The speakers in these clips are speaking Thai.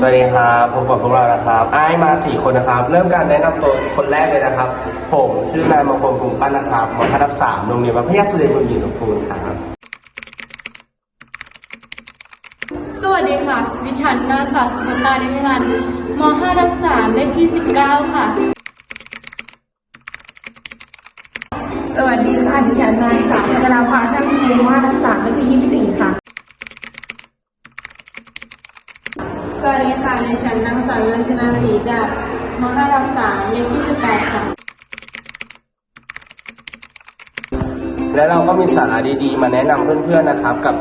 สวัสดีครับพบกับพวกเรานะครับไอ้ายมาสี่คนนะครับ เริ่มการแนะนำตัวคนแรกเลยนะครับ ผมชื่อนายมงคลฟุงปั้นนะครับมทัศนสามโรงเรียนวัดพระยาสุเรนบุรีหลวงปูนครับสวัสดีค่ะ ดิฉันนางสาวสุภตานิมิรันดร์ม5ทับ3เลขที่ 19 ค่ะ สวัสดีค่ะ ดิฉันนางสาวพัชราภาช่างภูมิว่าทักษะเลขที่ยี่สิบสี่ค่ะ สวัสดีค่ะดิฉันนางสาวรัญชนาศรีจากมห้าทับสามเลขที่สิบแปดค่ะ และเราก็มีสาระดีๆ มาแนะนำเพื่อนๆนะครับ กับ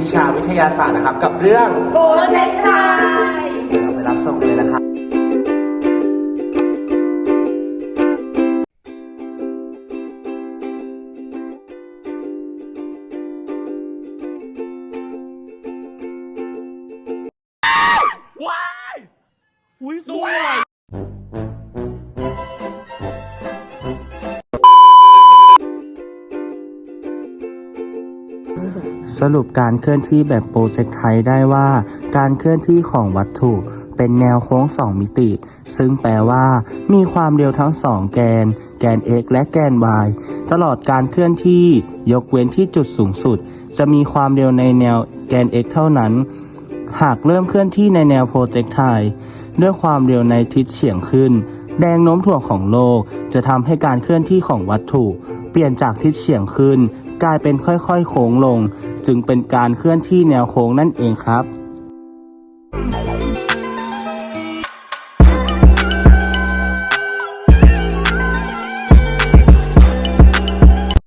วิชาวิทยาศาสตร์นะครับ กับเรื่องโปรเจกต์ไทย เดี๋ยวเราไปรับชมกันเลยนะครับ สรุปการเคลื่อนที่แบบโปรเจกต์ไทยได้ว่า การเคลื่อนที่ของวัตถุเป็นแนวโค้งสองมิติ ซึ่งแปลว่า มีความเร็วทั้งสองแกน แกน x และแกน y ตลอดการเคลื่อนที่ ยกเว้นที่จุดสูงสุด จะมีความเร็วในแนวแกน x เท่านั้น หากเริ่มเคลื่อนที่ในแนวโปรเจกต์ไทด้วยความเร็วในทิศเฉียงขึ้น แรงโน้มถ่วงของโลกจะทำให้การเคลื่อนที่ของวัตถุ เปลี่ยนจากทิศเฉียงขึ้น กลายเป็นค่อยๆ โค้งลง จึงเป็นการเคลื่อนที่แนวโค้งนั่นเองครับ